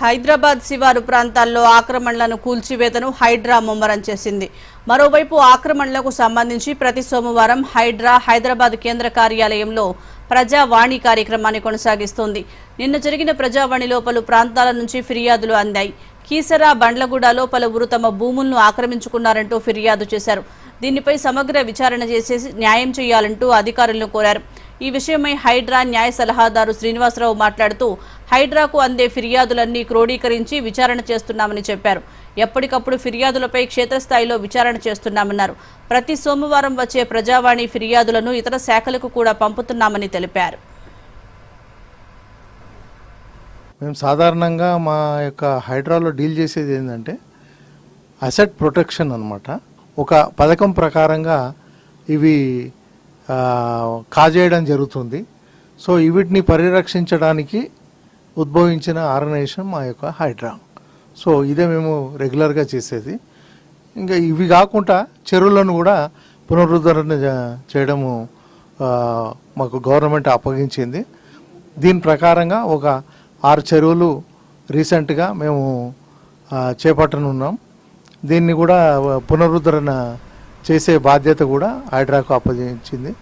హైదరాబాద్ శివారు ప్రాంతాల్లో ఆక్రమణలను కూల్చివేతను హైడ్రా ముమ్మరం చేసింది. మరోవైపు ఆక్రమణలకు సంబంధించి ప్రతి సోమవారం హైడ్రా హైదరాబాద్ కేంద్ర కార్యాలయంలో ప్రజావాణి కార్యక్రమాన్ని కొనసాగిస్తోంది. నిన్న జరిగిన ప్రజావాణిలో పలు ప్రాంతాల నుంచి ఫిర్యాదులు అందాయి. కీసరా బండ్లగూడలో పలువురు తమ భూములను ఆక్రమించుకున్నారంటూ ఫిర్యాదు చేశారు. దీనిపై సమగ్ర విచారణ చేసేసి న్యాయం చేయాలంటూ అధికారులను కోరారు. ఈ విషయమై హైడ్రా న్యాయ సలహాదారు శ్రీనివాసరావు మాట్లాడుతూ హైడ్రాకు అందే ఫిర్యాదులన్నీ క్రోడీకరించి విచారణ చేస్తున్నామని చెప్పారు. ఎప్పటికప్పుడు ఫిర్యాదులపై క్షేత్రస్థాయిలో విచారణ చేస్తున్నామన్నారు. ప్రతి సోమవారం వచ్చే ప్రజావాణి ఫిర్యాదులను ఇతర శాఖలకు కూడా పంపుతున్నామని తెలిపారు. మేము సాధారణంగా మా యొక్క హైడ్రాలో డీల్ చేసేది ఏంటంటే అసెట్ ప్రొటెక్షన్ అన్నమాట. ఒక పథకం ప్రకారంగా ఇవి కాజేయడం జరుగుతుంది. సో వీటిని పరిరక్షించడానికి ఉద్భవించిన ఆర్గనైజేషన్ మా యొక్క హైడ్రా. సో ఇదే మేము రెగ్యులర్గా చేసేది. ఇంకా ఇవి కాకుండా చెరువులను కూడా పునరుద్ధరణ చేయడము మాకు గవర్నమెంట్ అప్పగించింది. దీని ప్రకారంగా ఒక ఆరు చెరువులు రీసెంట్గా మేము చేపట్టనున్నాం. దీన్ని కూడా పునరుద్ధరణ చేసే బాధ్యత కూడా హైడ్రాకు అప్పగించింది.